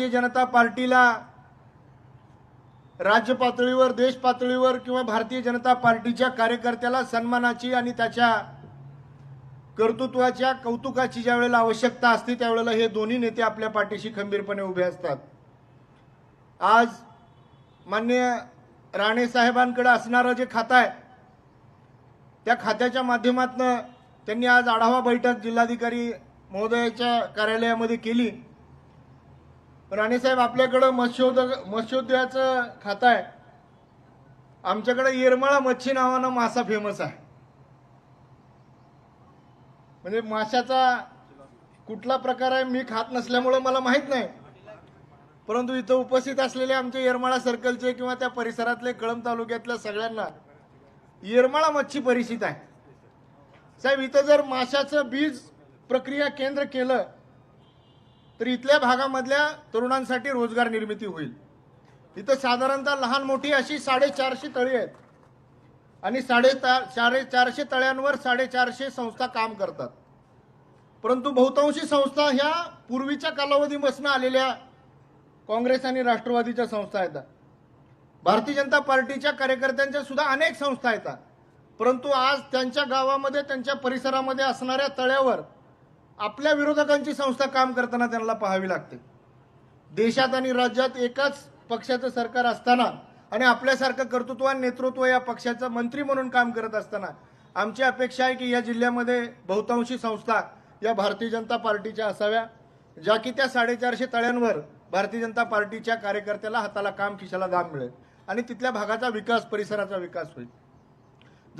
भारतीय जनता पार्टीला राज्य पातळीवर देश पातळीवर किंवा भारतीय जनता पार्टीच्या कार्यकर्त्याला सन्मानाची आणि त्याच्या कर्तृत्वाच्या कौतुकाची ज्या वेळेला आवश्यकता असते त्यावेळेला हे दोन्ही नेते आपल्या पाठीशी खंबीरपणे उभे असतात. आज मान्य राणे साहेबांकडे असणारं जे खातं आहे त्या खात्याच्या माध्यमातून त्यांनी आज आढावा बैठक जिल्हाधिकारी महोदयाच्या कार्यालयामध्ये केली. राणेसाहेब आपल्याकडं मत्स्योद्योग मत्स्योद्योगाचं खातं आहे. आमच्याकडे येरमाळा मच्छी नावानं मासा फेमस आहे. म्हणजे माशाचा कुठला प्रकार आहे मी खात नसल्यामुळं मला माहीत नाही. परंतु इथं उपस्थित असलेले आमचे येरमाळा सर्कलचे किंवा त्या परिसरातले कळंब तालुक्यातल्या सगळ्यांना येरमाळा मच्छी परिचित आहे. साहेब इथं जर माशाचं बीज प्रक्रिया केंद्र केलं तर इथल्या भागामधल्या तरुणांसाठी रोजगार निर्मिती होईल. इथं साधारणतः लहान मोठी अशी साडेचारशे तळी आहेत. आणि साडे साडेचारशे तळ्यांवर साडेचारशे संस्था काम करतात. परंतु बहुतांशी संस्था ह्या पूर्वीच्या कालावधीपासून आलेल्या काँग्रेस आणि राष्ट्रवादीच्या संस्था येतात. भारतीय जनता पार्टीच्या कार्यकर्त्यांच्या सुद्धा अनेक संस्था येतात. परंतु आज त्यांच्या गावामध्ये त्यांच्या परिसरामध्ये असणाऱ्या तळ्यावर आपल्या विरोधकांची संस्था काम करताना त्यांना पाहावी लागते. देशात आणि राज्यात एकाच पक्षाचं सरकार असताना आणि आपल्यासारखं कर्तृत्वान नेतृत्व या पक्षाचं मंत्री म्हणून काम करत असताना आमची अपेक्षा आहे की या जिल्ह्यामध्ये बहुतांशी संस्था या भारतीय जनता पार्टीच्या असाव्या ज्या की त्या साडेचारशे तळ्यांवर भारतीय जनता पार्टीच्या कार्यकर्त्याला हाताला काम खिशाला दाम मिळेल आणि तिथल्या भागाचा विकास परिसराचा विकास होईल.